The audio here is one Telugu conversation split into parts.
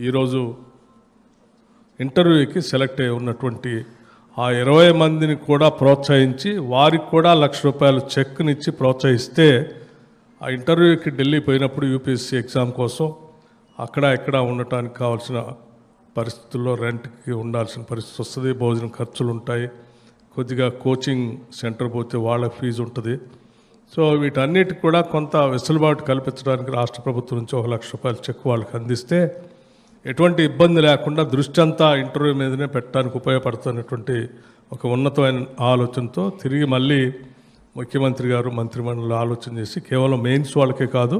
ఈరోజు ఇంటర్వ్యూకి సెలెక్ట్ అయి ఉన్నటువంటి ఆ ఇరవై మందిని కూడా ప్రోత్సహించి వారికి కూడా లక్ష రూపాయలు చెక్నిచ్చి ప్రోత్సహిస్తే ఆ ఇంటర్వ్యూకి ఢిల్లీ పోయినప్పుడు యూపీఎస్సీ ఎగ్జామ్ కోసం అక్కడ ఇక్కడ ఉండటానికి కావాల్సిన పరిస్థితుల్లో రెంట్కి ఉండాల్సిన పరిస్థితి వస్తుంది భోజనం ఖర్చులు ఉంటాయి కొద్దిగా కోచింగ్ సెంటర్ పోతే వాళ్ళ ఫీజు ఉంటుంది. సో వీటన్నిటికి కూడా కొంత వెసులుబాటు కల్పించడానికి రాష్ట్ర ప్రభుత్వం నుంచి ఒక లక్ష రూపాయలు చెక్ వాళ్ళకి అందిస్తే ఎటువంటి ఇబ్బంది లేకుండా దృష్టి అంతా ఇంటర్వ్యూ మీదనే పెట్టడానికి ఉపయోగపడుతున్నటువంటి ఒక ఉన్నతమైన ఆలోచనతో తిరిగి మళ్ళీ ముఖ్యమంత్రి గారు మంత్రిమండలి ఆలోచన చేసి కేవలం మెయిన్స్ వాళ్ళకే కాదు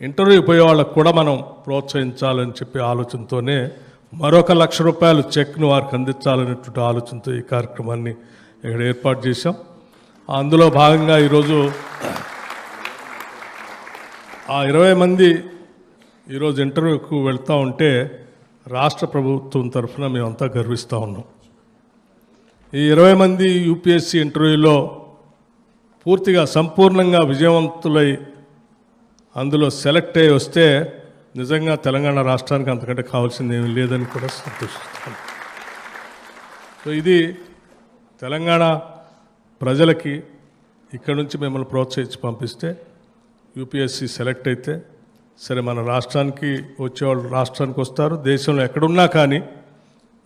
ఇంటర్వ్యూ పోయే వాళ్ళకు కూడా మనం ప్రోత్సహించాలని చెప్పి ఆలోచనతోనే మరొక లక్ష రూపాయలు చెక్ను వారికి అందించాలనేటువంటి ఆలోచనతో ఈ కార్యక్రమాన్ని ఇక్కడ ఏర్పాటు చేశాం. అందులో భాగంగా ఈరోజు ఆ ఇరవై మంది ఈరోజు ఇంటర్వ్యూకు వెళ్తూ ఉంటే రాష్ట్ర ప్రభుత్వం తరఫున మేమంతా గర్విస్తూ ఉన్నాం. ఈ ఇరవై మంది యూపీఎస్సీ ఇంటర్వ్యూలో పూర్తిగా సంపూర్ణంగా విజయవంతులై అందులో సెలెక్ట్ అయ్యి వస్తే నిజంగా తెలంగాణ రాష్ట్రానికి అంతకంటే కావాల్సింది ఏమీ లేదని కూడా సంతోషిస్తాను సో ఇది తెలంగాణ ప్రజలకి ఇక్కడ నుంచి మిమ్మల్ని ప్రోత్సహించి పంపిస్తే యూపీఎస్సీ సెలెక్ట్ అయితే సరే మన రాష్ట్రానికి వచ్చేవాళ్ళు రాష్ట్రానికి వస్తారు దేశంలో ఎక్కడున్నా కానీ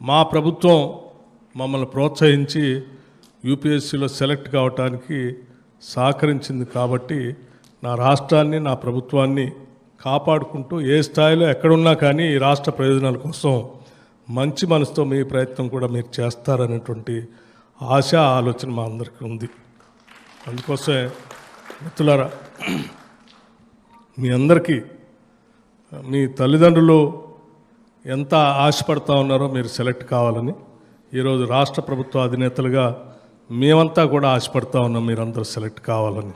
మా ప్రభుత్వం మమ్మల్ని ప్రోత్సహించి యూపీఎస్సీలో సెలెక్ట్ కావటానికి సహకరించింది కాబట్టి నా రాష్ట్రాన్ని నా ప్రభుత్వాన్ని కాపాడుకుంటూ ఏ స్థాయిలో ఎక్కడున్నా కానీ ఈ రాష్ట్ర ప్రయోజనాల కోసం మంచి మనసుతో మీ ప్రయత్నం కూడా మీరు చేస్తారనేటువంటి ఆశ ఆలోచన మా అందరికీ ఉంది. అందుకోసమే మిత్రులారా మీ అందరికీ మీ తల్లిదండ్రులు ఎంత ఆశపడతా ఉన్నారో మీరు సెలెక్ట్ కావాలని ఈరోజు రాష్ట్ర ప్రభుత్వ అధినేతలుగా మేమంతా కూడా ఆశపడతా ఉన్నాం మీరందరూ సెలెక్ట్ కావాలని.